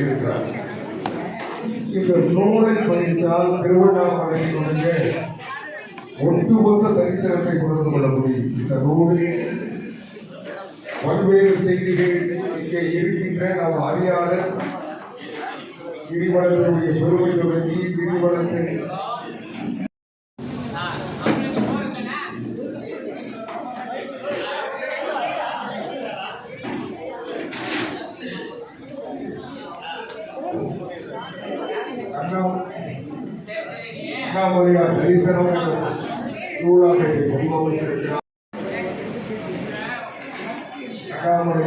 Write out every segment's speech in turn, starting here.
இருக்கிறார். இந்த நூலை படித்தால் திருவண்ணாமலையினுடைய ஒட்டுமொத்த சரித்திரத்தை உணர்ந்து கொள்ள முடியும். இந்த நூலில் பல்வேறு செய்திகள் இங்கே இருக்கின்ற நாம் அறியாத கிரிவலத்தினுடைய பெருமை தொடங்கி கிரிவலத்தின் त्यामुळे या परिसरामध्ये रुग्णालय गंभीर त्यामुळे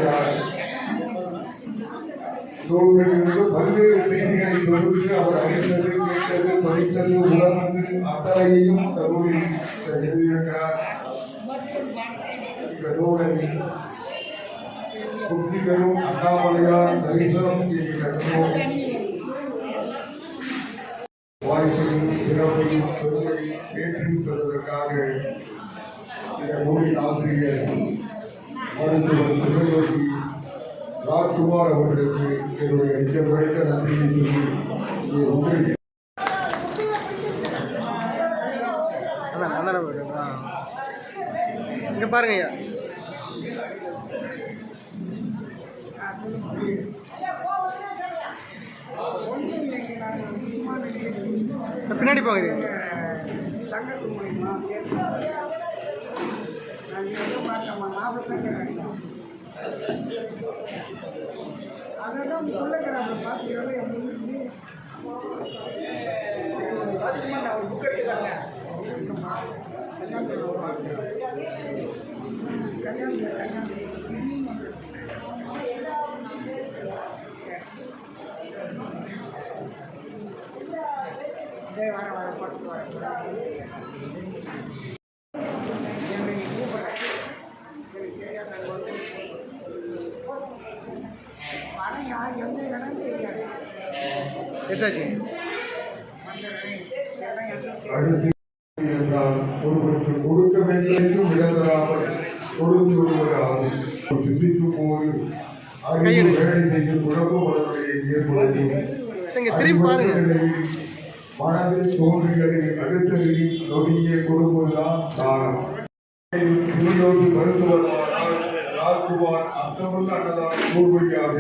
ತೋಳುಗಳಿಂದ ಬಂದೇ ಸ್ನೇಹಿತರಿಗೆ ಬರುವುದು ಅವರ ಅರಿತದೆ ಕೇಳ್ತದೆ ಪರೀಕ್ಷೆಯಲ್ಲಿ ಉದಾಹರಣೆ ಅತ್ತಾಯಿಯು ತರುವಿ ಶರೀರಗಳ ಗರುಡಲ್ಲಿ ಬುದ್ಧಿಗರು ಅತ್ತಾವಳಿಯ ದರಿದ್ರಂ ಕೇಳಿದರು சிறப்பையும் பெருமையும் ஏற்றுவிப்பதற்காக இந்த நூலின் ஆசிரியர் மருத்துவர் சிவஜோதி ராஜ்குமார் அவர்களுக்கு என்னுடைய இந்த உழைத்த நன்றியை சொல்லி உங்களுக்கு அதான் அதான் போயிட்டு இங்கே பாருங்க பின்னாடி போங்க சங்கத்து மூலியமா நான் எதுவும் பார்த்து எவ்வளோ முடிஞ்சு ஒரு புக் எடுத்துக்காங்க கல்யாணம் கல்யாணம் இதே வர வர பார்த்து வர. ஆனால் யார் எந்த இடம் தெரியாது என்றால் ஒருவருக்கு கொடுக்க வேண்டியதையும் இழந்தராமல் கொடுத்து விடுவதாகும் சிந்திக்கும் போது அறிவு வேலை செய்யும் குழப்பம் அவருடைய ஏற்படுத்தும். மனதில் தோன்றுகளில் அடுத்ததில் நொடியை கொடுப்பதுதான் தானம். சிறியோடு மருத்துவமானால் ராஜ்குமார் அர்த்தமுள்ள அன்னதானம் கூர்வழியாக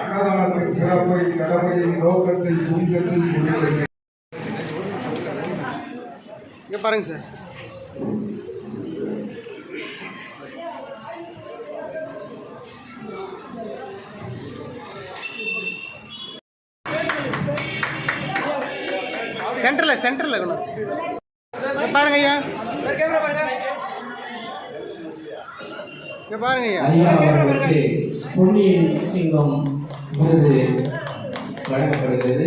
அன்னதானத்தின் சிறப்பை கடமையை நோக்கத்தை புனிதத்தை முடிவதை இங்கே பாருங்க சார். சென்டரில் சென்டரில் இருக்கணும். பாருங்க ஐயா. இங்கே பாருங்க ஐயா. அவர்களுக்கு பொன்னியின் சிங்கம் விருது வழங்கப்படுகிறது.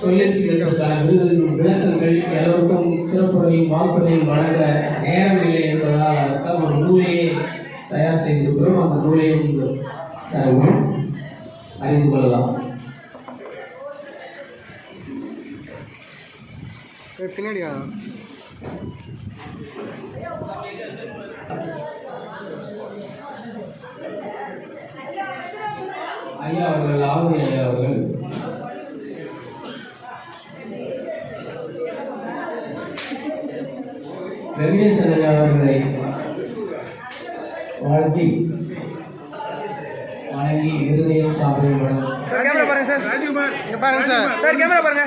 சொல்லில் சிங்கத்திற்கான விருதின் விளக்கங்கள் எல்லோருக்கும் சிறப்புரையும் வாழ்த்துறையும் வழங்க நேரமில்லை என்பதால் அதற்காக ஒரு நூலையே தயார் செய்திருக்கிறோம் அந்த நூலையும் அறிந்து கொள்ளலாம். இங்க பின்னாடி வா. ஐயா அவர்கள் ஆவணி ஐயா அவர்கள். வெங்கடேசன் ஐயா அவர்களை வாழ்த்தி வணங்கி விருதையும் சாப்பிட வழங்கும் சார் கேமரா பாருங்க சார் ராஜ்குமார் பாருங்க சார் சார் கேமரா பாருங்க.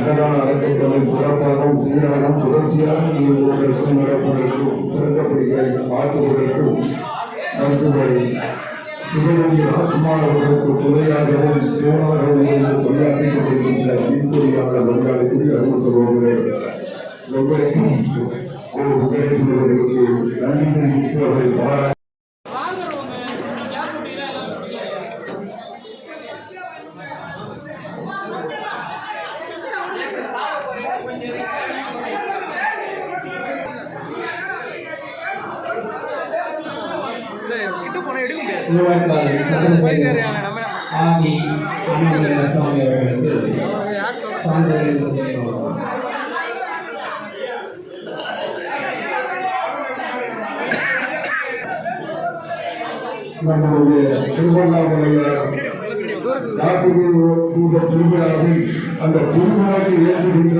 அன்னதான அறக்கட்டளை சிறப்பாகவும் சீராகவும் தொடர்ச்சியாக இயங்குவதற்கும் நடப்பதற்கும் சிறந்த படிகளை ஆற்றுவதற்கும் மருத்துவரை சிவகங்கை ராஜ்குமார் துணையாகவும் சிவனாகவும் இருந்து பணியாற்றிக் கொண்டிருக்கின்ற மின்பொறியாளர் மரியாதைக்குரிய அருள் சகோதரர் வெங்கடேசன் ஒரு வெங்கடேசன் அவர்களுக்கு நன்றி தெரிவித்து அவரை பாராட்டி திருவாய்க்கால் சந்திரசேகர் நம்ம ஆதி அண்ணாமலை சுவாமி அவர்களுக்கு சான்றிதழ். நம்முடைய திருவண்ணாமலைய கார்த்திகை தீப திருவிழாவில் அந்த திருவிழாவை ஏற்றுகின்ற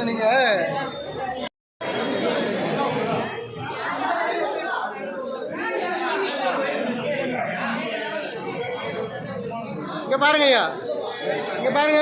இல்லை நீங்க. இங்க பாருங்க ஐயா. இங்க பாருங்க.